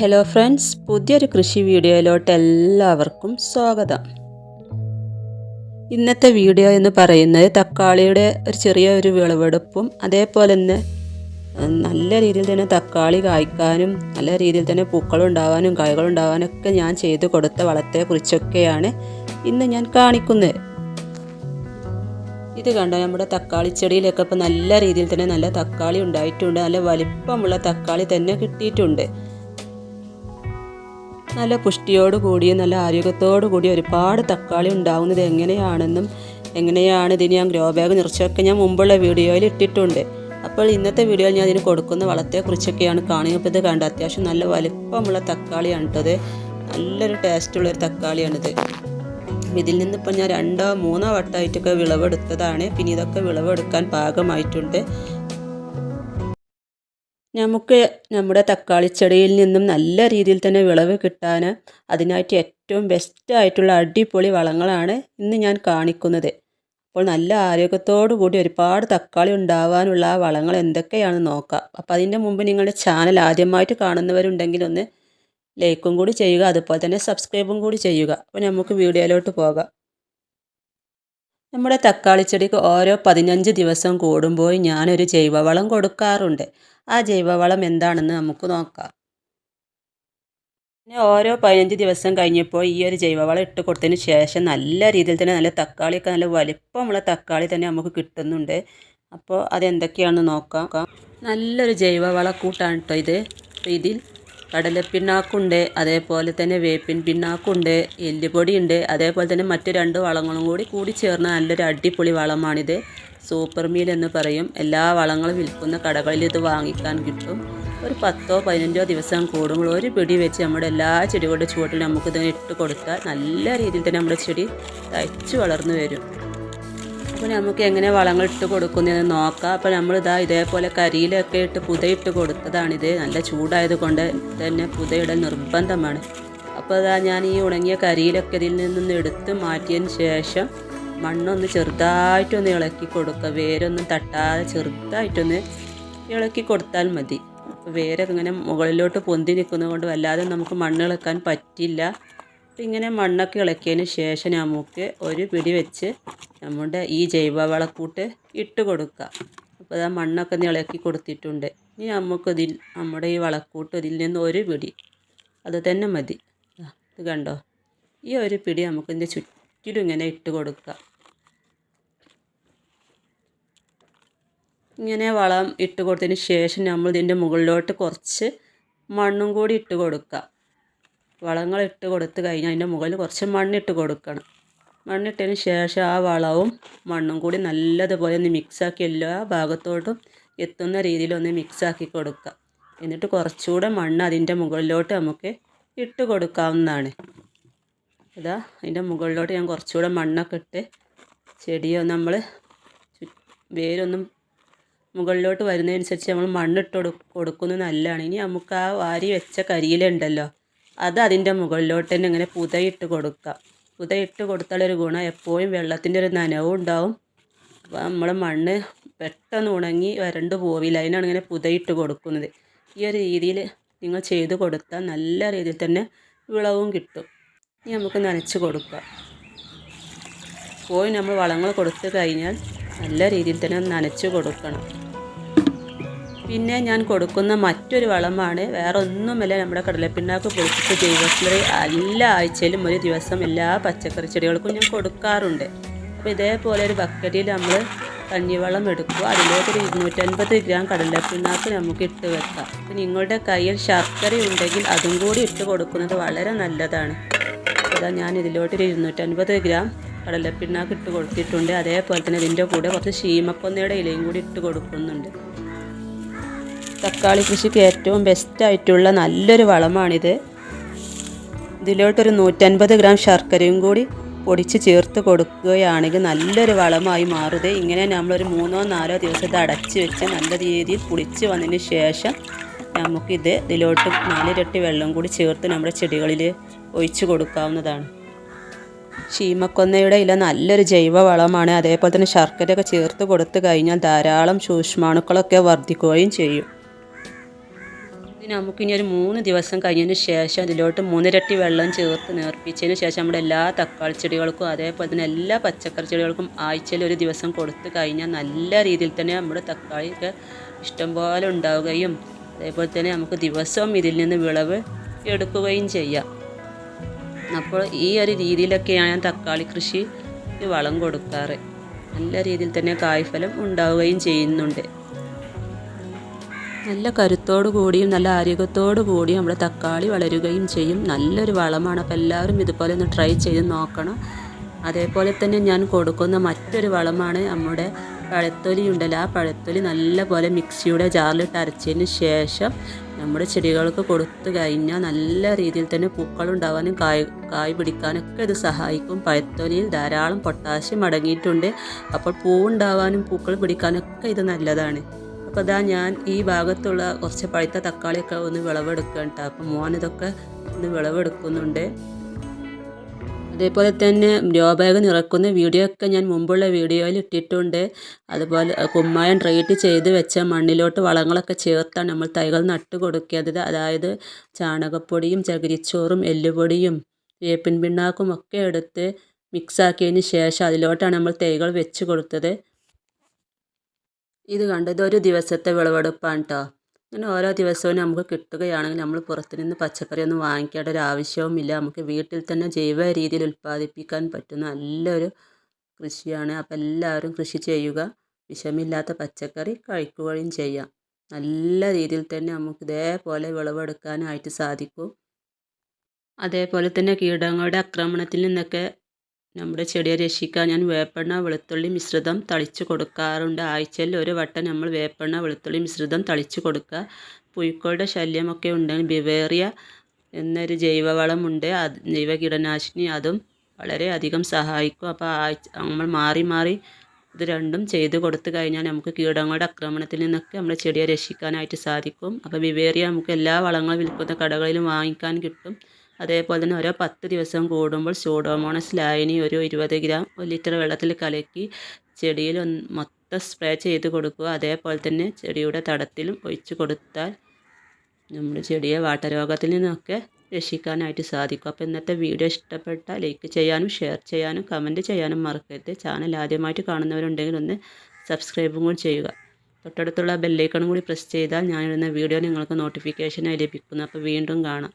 Hello friends പുതിയൊരു കൃഷി വീഡിയോയിലോട്ട് എല്ലാവർക്കും സ്വാഗതം. ഇന്നത്തെ വീഡിയോ എന്ന് പറയുന്നത് തക്കാളിയുടെ ഒരു ചെറിയ ഒരു വിളവെടുപ്പും അതേപോലെ തന്നെ നല്ല രീതിയിൽ തന്നെ തക്കാളി കായ്ക്കാനും നല്ല രീതിയിൽ തന്നെ പൂക്കളുണ്ടാവാനും കായ്കളുണ്ടാവാനും ഒക്കെ ഞാൻ ചെയ്തു കൊടുത്ത വളത്തെക്കുറിച്ചൊക്കെയാണ് ഇന്ന് ഞാൻ കാണിക്കുന്നത്. ഇത് കണ്ടോ നമ്മുടെ തക്കാളി ചെടിയിലൊക്കെ ഇപ്പോൾ നല്ല രീതിയിൽ തന്നെ നല്ല തക്കാളി ഉണ്ടായിട്ടുണ്ട് നല്ല വലിപ്പമുള്ള തക്കാളി തന്നെ കിട്ടിയിട്ടുണ്ട്. നല്ല പുഷ്ടിയോട് കൂടിയ നല്ല ആരോഗ്യത്തോടു കൂടി ഒരുപാട് തക്കാളി ഉണ്ടാവുന്നത് എങ്ങനെയാണെന്നും എങ്ങനെയാണ് ഇതിന് ഞാൻ ഗ്രോ ബാഗ് നിറച്ചൊക്കെ ഞാൻ മുമ്പുള്ള വീഡിയോയിൽ ഇട്ടിട്ടുണ്ട്. അപ്പോൾ ഇന്നത്തെ വീഡിയോയിൽ ഞാൻ ഇതിന് കൊടുക്കുന്ന വളത്തെക്കുറിച്ചൊക്കെയാണ് കാണുക. അപ്പോൾ ഇത് കണ്ട? അത്യാവശ്യം നല്ല വലിപ്പമുള്ള തക്കാളിയാണ് കേട്ടത് നല്ലൊരു ടേസ്റ്റുള്ളൊരു തക്കാളിയാണിത് ഇതിൽ നിന്ന് ഇപ്പം ഞാൻ രണ്ടോ മൂന്നോ വട്ടമായിട്ടൊക്കെ വിളവെടുത്തതാണ്. പിന്നെ ഇതൊക്കെ വിളവെടുക്കാൻ പാകമായിട്ടുണ്ട്. നമുക്ക് നമ്മുടെ തക്കാളി ചെടിയിൽ നിന്നും നല്ല രീതിയിൽ തന്നെ വിളവ് കിട്ടാൻ അതിനായിട്ട് ഏറ്റവും ബെസ്റ്റ് ആയിട്ടുള്ള അടിപൊളി വളങ്ങളാണ് ഇന്ന് ഞാൻ കാണിക്കുന്നത്. അപ്പോൾ നല്ല ആരോഗ്യത്തോടു കൂടി ഒരുപാട് തക്കാളി ഉണ്ടാവാനുള്ള ആ വളങ്ങൾ എന്തൊക്കെയാണെന്ന് നോക്കാം. അപ്പോൾ അതിന്റെ മുമ്പ് നിങ്ങളുടെ ചാനൽ ആദ്യമായിട്ട് കാണുന്നവരുണ്ടെങ്കിൽ ഒന്ന് ലൈക്കും കൂടി ചെയ്യുക അതുപോലെ തന്നെ സബ്സ്ക്രൈബും കൂടി ചെയ്യുക. അപ്പോൾ നമുക്ക് വീഡിയോയിലോട്ട് പോകാം. നമ്മുടെ തക്കാളി ചെടിക്ക് ഓരോ പതിനഞ്ച് ദിവസം കൂടുമ്പോൾ ഞാനൊരു ജൈവവളം കൊടുക്കാറുണ്ട്. ആ ജൈവവളം എന്താണെന്ന് നമുക്ക് നോക്കാം. പിന്നെ ഓരോ പതിനഞ്ച് ദിവസം കഴിഞ്ഞപ്പോൾ ഈ ഒരു ജൈവവളം ഇട്ട് കൊടുത്തതിന് ശേഷം നല്ല രീതിയിൽ തന്നെ നല്ല തക്കാളിയൊക്കെ നല്ല വലിപ്പമുള്ള തക്കാളി തന്നെ നമുക്ക് കിട്ടുന്നുണ്ട്. അപ്പോൾ അതെന്തൊക്കെയാണെന്ന് നോക്കാം. നല്ലൊരു ജൈവവള കൂട്ടാണ് കേട്ടോ ഇത്. അപ്പോൾ ഇതിൽ കടലപ്പിണ്ണാക്കുണ്ട് അതേപോലെ തന്നെ വേപ്പിൻ പിണ്ണാക്കുണ്ട് എല്ലുപൊടിയുണ്ട് അതേപോലെ തന്നെ മറ്റു രണ്ട് വളങ്ങളും കൂടി കൂടി ചേർന്ന നല്ലൊരു അടിപൊളി വളമാണിത്. സൂപ്പർ മീൽ എന്ന് പറയും. എല്ലാ വളങ്ങളും വിൽക്കുന്ന കടകളിൽ ഇത് വാങ്ങിക്കാൻ കിട്ടും. ഒരു പത്തോ പതിനഞ്ചോ ദിവസം കൂടുമ്പോൾ ഒരു പിടി വെച്ച് നമ്മുടെ എല്ലാ ചെടികളുടെ ചുവട്ടിൽ നമുക്ക് ഇതിനെ ഇട്ട് കൊടുത്താൽ നല്ല രീതിയിൽ തന്നെ നമ്മുടെ ചെടി തയ്ച്ചു വളർന്നു വരും. അപ്പോൾ നമുക്ക് എങ്ങനെ വളങ്ങൾ ഇട്ട് കൊടുക്കുന്നതെന്ന് നോക്കാം. അപ്പോൾ നമ്മളിതാ ഇതേപോലെ കരിയിലൊക്കെ ഇട്ട് പുതയിട്ട് കൊടുത്തതാണിത്. നല്ല ചൂടായത് കൊണ്ട് തന്നെ പുതയിടൽ നിർബന്ധമാണ്. അപ്പോൾ ഇതാ ഞാൻ ഈ ഉണങ്ങിയ കരിയിലൊക്കെ ഇതിൽ നിന്നൊന്ന് എടുത്ത് മാറ്റിയതിന് ശേഷം മണ്ണൊന്ന് ചെറുതായിട്ടൊന്ന് ഇളക്കി കൊടുക്കുക വേരൊന്നും തട്ടാതെ ചെറുതായിട്ടൊന്ന് ഇളക്കി കൊടുത്താൽ മതി. അപ്പോൾ വേരൊക്കെ ഇങ്ങനെ മുകളിലോട്ട് പൊന്തി നിൽക്കുന്നത് കൊണ്ട് വല്ലാതെ നമുക്ക് മണ്ണ് ഇളക്കാൻ പറ്റില്ല. അപ്പം ഇങ്ങനെ മണ്ണൊക്കെ ഇളക്കിയതിന് ശേഷം നമുക്ക് ഒരു പിടി വെച്ച് നമ്മുടെ ഈ ജൈവവളക്കൂട്ട് ഇട്ട് കൊടുക്കുക അപ്പോൾ ആ മണ്ണൊക്കെ ഒന്ന് ഇളക്കി കൊടുത്തിട്ടുണ്ട്. ഇനി നമുക്കിതിൽ നമ്മുടെ ഈ വളക്കൂട്ട് ഇതിൽ നിന്ന് ഒരു പിടി. അത് തന്നെ മതി. ഇത് കണ്ടോ? ഈ ഒരു പിടി നമുക്കിതിന്റെ ചുറ്റിലും ഇങ്ങനെ ഇട്ട് കൊടുക്കുക ഇങ്ങനെ വളം ഇട്ട് കൊടുത്തതിന് ശേഷം നമ്മൾ ഇതിന്റെ മുകളിലോട്ട് കുറച്ച് മണ്ണും കൂടി ഇട്ട് കൊടുക്കുക. വളങ്ങൾ ഇട്ട് കൊടുത്ത് കഴിഞ്ഞാൽ അതിന്റെ മുകളിൽ കുറച്ച് മണ്ണിട്ട് കൊടുക്കണം. മണ്ണിട്ടതിന് ശേഷം ആ വളവും മണ്ണും കൂടി നല്ലതുപോലെ ഒന്ന് മിക്സാക്കി എല്ലാ ഭാഗത്തോട്ടും എത്തുന്ന രീതിയിൽ ഒന്ന് മിക്സാക്കി കൊടുക്കുക. എന്നിട്ട് കുറച്ചുകൂടെ മണ്ണ് അതിന്റെ മുകളിലോട്ട് നമുക്ക് ഇട്ട് കൊടുക്കാവുന്നതാണ്. ഇതാ അതിന്റെ മുകളിലോട്ട് ഞാൻ കുറച്ചുകൂടെ മണ്ണൊക്കെ ഇട്ട് ചെടിയോ നമ്മൾ വേരൊന്നും മുകളിലോട്ട് വരുന്നതനുസരിച്ച് നമ്മൾ മണ്ണിട്ട് കൊടു കൊടുക്കുന്നത് നല്ലതാണ്. ഇനി നമുക്ക് ആ വാരി വെച്ച കരിയിലുണ്ടല്ലോ അത് അതിന്റെ മുകളിലോട്ട് തന്നെ ഇങ്ങനെ പുതയിട്ട് കൊടുക്കുക പുതയിട്ട് കൊടുത്താലൊരു ഗുണം എപ്പോഴും വെള്ളത്തിന്റെ ഒരു നനവും ഉണ്ടാവും. അപ്പോൾ നമ്മൾ മണ്ണ് പെട്ടെന്ന് ഉണങ്ങി വരണ്ട് പോവില്ല. അതിനാണ് ഇങ്ങനെ പുതയിട്ട് കൊടുക്കുന്നത്. ഈ ഒരു രീതിയിൽ നിങ്ങൾ ചെയ്ത് കൊടുത്താൽ നല്ല രീതിയിൽ തന്നെ വിളവും കിട്ടും. ഇനി നമുക്ക് നനച്ച് കൊടുക്കാം. പോയി നമ്മൾ വളങ്ങൾ കൊടുത്തു കഴിഞ്ഞാൽ നല്ല രീതിയിൽ തന്നെ നനച്ച് കൊടുക്കണം. പിന്നെ ഞാൻ കൊടുക്കുന്ന മറ്റൊരു വളമാണ്. വേറെ ഒന്നുമല്ല നമ്മുടെ കടലപ്പിണ്ണാക്ക് പൊളിച്ചിട്ട് ജൈവസ്ലറി എല്ലാ ആഴ്ചയിലും ഒരു ദിവസം എല്ലാ പച്ചക്കറി ചെടികൾക്കും ഞാൻ കൊടുക്കാറുണ്ട്. അപ്പോൾ ഇതേപോലെ ഒരു ബക്കറ്റിൽ നമ്മൾ കഞ്ഞിവെള്ളം എടുക്കുക. അതിലേക്ക് ഒരു ഇരുന്നൂറ്റൻപത് ഗ്രാം കടലപ്പിണ്ണാക്ക് നമുക്ക് ഇട്ട് വെക്കാം. അപ്പോൾ നിങ്ങളുടെ കയ്യിൽ ശർക്കര ഉണ്ടെങ്കിൽ അതും കൂടി ഇട്ട് കൊടുക്കുന്നത് വളരെ നല്ലതാണ്. അതാ ഞാൻ ഇതിലോട്ടൊരു ഇരുന്നൂറ്റൻപത് ഗ്രാം കടലപ്പിണ്ണാക്ക് ഇട്ട് കൊടുത്തിട്ടുണ്ട്. അതേപോലെ തന്നെ ഇതിന്റെ കൂടെ കുറച്ച് ശീമക്കൊന്നയുടെ ഇലയും കൂടി ഇട്ട് കൊടുക്കുന്നുണ്ട്. തക്കാളി കൃഷിക്ക് ഏറ്റവും ബെസ്റ്റായിട്ടുള്ള നല്ലൊരു വളമാണിത്. ഇതിലോട്ടൊരു നൂറ്റൻപത് ഗ്രാം ശർക്കരയും കൂടി പൊടിച്ച് ചേർത്ത് കൊടുക്കുകയാണെങ്കിൽ നല്ലൊരു വളമായി മാറുത് ഇങ്ങനെ നമ്മളൊരു മൂന്നോ നാലോ ദിവസത്തെ അടച്ച് വെച്ച് നല്ല രീതിയിൽ പുളിച്ച് വന്നതിന് ശേഷം നമുക്കിത് ഇതിലോട്ട് നാലിരട്ടി വെള്ളം കൂടി ചേർത്ത് നമ്മുടെ ചെടികളിൽ ഒഴിച്ചു കൊടുക്കാവുന്നതാണ്. ശീമക്കൊന്നയുടെ ഇല നല്ലൊരു ജൈവ വളമാണ് അതേപോലെ തന്നെ ശർക്കരയൊക്കെ ചേർത്ത് കൊടുത്തു കഴിഞ്ഞാൽ ധാരാളം സൂക്ഷ്മാണുക്കളൊക്കെ വർദ്ധിക്കുകയും ചെയ്യും. ഇനി നമുക്കിനി ഒരു മൂന്ന് ദിവസം കഴിഞ്ഞതിന് ശേഷം അതിലോട്ട് മൂന്നിരട്ടി വെള്ളം ചേർത്ത് നേർപ്പിച്ചതിന് ശേഷം നമ്മുടെ എല്ലാ തക്കാളി ചെടികൾക്കും അതേപോലെ തന്നെ എല്ലാ പച്ചക്കറി ചെടികൾക്കും ആഴ്ചയിൽ ഒരു ദിവസം കൊടുത്തു കഴിഞ്ഞാൽ നല്ല രീതിയിൽ തന്നെ നമ്മുടെ തക്കാളിയൊക്കെ ഇഷ്ടംപോലെ ഉണ്ടാവുകയും അതേപോലെ തന്നെ നമുക്ക് ദിവസവും ഇതിൽ നിന്ന് വിളവ് എടുക്കുകയും ചെയ്യാം. അപ്പോൾ ഈ ഒരു രീതിയിലൊക്കെയാണ് ഞാൻ തക്കാളി കൃഷി വളം കൊടുക്കാറ്. നല്ല രീതിയിൽ തന്നെ കായ്ഫലം ഉണ്ടാവുകയും ചെയ്യുന്നുണ്ട്. നല്ല കരുത്തോടു കൂടിയും നല്ല ആരോഗ്യത്തോടു കൂടിയും നമ്മുടെ തക്കാളി വളരുകയും ചെയ്യും. നല്ലൊരു വളമാണ്. അപ്പോൾ എല്ലാവരും ഇതുപോലെ ഒന്ന് ട്രൈ ചെയ്ത് നോക്കണം. അതേപോലെ തന്നെ ഞാൻ കൊടുക്കുന്ന മറ്റൊരു വളമാണ് നമ്മുടെ പഴത്തൊലി ഉണ്ടല്ലോ ആ പഴത്തൊലി നല്ലപോലെ മിക്സിയുടെ ജാറിലിട്ട് അരച്ചതിന് ശേഷം നമ്മുടെ ചെടികൾക്ക് കൊടുത്തു കഴിഞ്ഞാൽ നല്ല രീതിയിൽ തന്നെ പൂക്കളുണ്ടാവാനും കായ് കായ് പിടിക്കാനൊക്കെ ഇത് സഹായിക്കും. പഴത്തൊലിയിൽ ധാരാളം പൊട്ടാസ്യം അടങ്ങിയിട്ടുണ്ട്. അപ്പോൾ പൂവുണ്ടാവാനും പൂക്കൾ പിടിക്കാനൊക്കെ ഇത് നല്ലതാണ്. അപ്പോൾ അതാ ഞാൻ ഈ ഭാഗത്തുള്ള കുറച്ച് പഴുത്ത തക്കാളിയൊക്കെ ഒന്ന് വിളവെടുക്കുക കേട്ടോ. അപ്പോൾ മോനതൊക്കെ ഒന്ന് വിളവെടുക്കുന്നുണ്ട്. അതേപോലെ തന്നെ ഗ്രോബാഗ് നിറക്കുന്ന വീഡിയോ ഒക്കെ ഞാൻ മുമ്പുള്ള വീഡിയോയിൽ ഇട്ടിട്ടുണ്ട്. അതുപോലെ കുമ്മായം ട്രീറ്റ് ചെയ്ത് വെച്ച മണ്ണിലോട്ട് വളങ്ങളൊക്കെ ചേർത്താണ് നമ്മൾ തൈകൾ നട്ട് കൊടുക്കേണ്ടത്. അതായത് ചാണകപ്പൊടിയും ചകിരിച്ചോറും എല്ലുപൊടിയും വേപ്പിൻ പിണ്ണാക്കും ഒക്കെ എടുത്ത് മിക്സാക്കിയതിന് ശേഷം അതിലോട്ടാണ് നമ്മൾ തൈകൾ വെച്ച് കൊടുത്തത്. ഇത് കണ്ടത് ഒരു ദിവസത്തെ വിളവെടുപ്പാണ് കേട്ടോ അങ്ങനെ ഓരോ ദിവസവും നമുക്ക് കിട്ടുകയാണെങ്കിൽ നമ്മൾ പുറത്തു നിന്ന് പച്ചക്കറി ഒന്നും വാങ്ങിക്കേണ്ട ഒരു ആവശ്യവുമില്ല. നമുക്ക് വീട്ടിൽ തന്നെ ജൈവ രീതിയിൽ ഉൽപ്പാദിപ്പിക്കാൻ പറ്റുന്ന നല്ലൊരു കൃഷിയാണ്. അപ്പോൾ എല്ലാവരും കൃഷി ചെയ്യുക. വിഷമില്ലാത്ത പച്ചക്കറി കഴിക്കുകയും ചെയ്യാം. നല്ല രീതിയിൽ തന്നെ നമുക്ക് ഇതേപോലെ വിളവെടുക്കാനായിട്ട് സാധിക്കും. അതേപോലെ തന്നെ കീടങ്ങളുടെ ആക്രമണത്തിൽ നിന്നൊക്കെ നമ്മുടെ ചെടിയെ രക്ഷിക്കാൻ ഞാൻ വേപ്പെണ്ണ വെളുത്തുള്ളി മിശ്രിതം തളിച്ച് കൊടുക്കാറുണ്ട്. ആഴ്ചയിൽ ഒരു വട്ടം നമ്മൾ വേപ്പെണ്ണ വെളുത്തുള്ളി മിശ്രിതം തളിച്ച് കൊടുക്കുക. പുഴുക്കളുടെ ശല്യമൊക്കെ ഉണ്ടെങ്കിൽ ബിവേറിയ എന്നൊരു ജൈവവളമുണ്ട്. അത് ജൈവ കീടനാശിനി അതും വളരെയധികം സഹായിക്കും. അപ്പോൾ ആഴ്ച നമ്മൾ മാറി മാറി ഇത് രണ്ടും ചെയ്ത് കൊടുത്തു കഴിഞ്ഞാൽ നമുക്ക് കീടങ്ങളുടെ ആക്രമണത്തിൽ നിന്നൊക്കെ നമ്മുടെ ചെടിയെ രക്ഷിക്കാനായിട്ട് സാധിക്കും. അപ്പോൾ ബിവേറിയ നമുക്ക് എല്ലാ വളങ്ങളും വിൽക്കുന്ന കടകളിലും വാങ്ങിക്കാൻ കിട്ടും. അതേപോലെ തന്നെ ഓരോ പത്ത് ദിവസം കൂടുമ്പോൾ സ്യൂഡോമോണസ് ലായനി ഒരു ഇരുപത് ഗ്രാം ഒരു ലിറ്റർ വെള്ളത്തിൽ കലക്കി ചെടിയിൽ മൊത്തം സ്പ്രേ ചെയ്ത് കൊടുക്കുക. അതേപോലെ തന്നെ ചെടിയുടെ തടത്തിലും ഒഴിച്ച് കൊടുത്താൽ നമ്മുടെ ചെടിയെ വാട്ടരോഗത്തിൽ നിന്നൊക്കെ രക്ഷിക്കാനായിട്ട് സാധിക്കും. അപ്പോൾ ഇന്നത്തെ വീഡിയോ ഇഷ്ടപ്പെട്ടാൽ ലൈക്ക് ചെയ്യാനും ഷെയർ ചെയ്യാനും കമന്റ് ചെയ്യാനും മറക്കരുത്. ചാനൽ ആദ്യമായിട്ട് കാണുന്നവരുണ്ടെങ്കിൽ ഒന്ന് സബ്സ്ക്രൈബും കൂടി ചെയ്യുക. തൊട്ടടുത്തുള്ള ബെല്ലൈക്കണും കൂടി പ്രസ് ചെയ്താൽ ഞാനിടുന്ന വീഡിയോ നിങ്ങൾക്ക് നോട്ടിഫിക്കേഷനായി ലഭിക്കുന്നു. അപ്പോൾ വീണ്ടും കാണാം.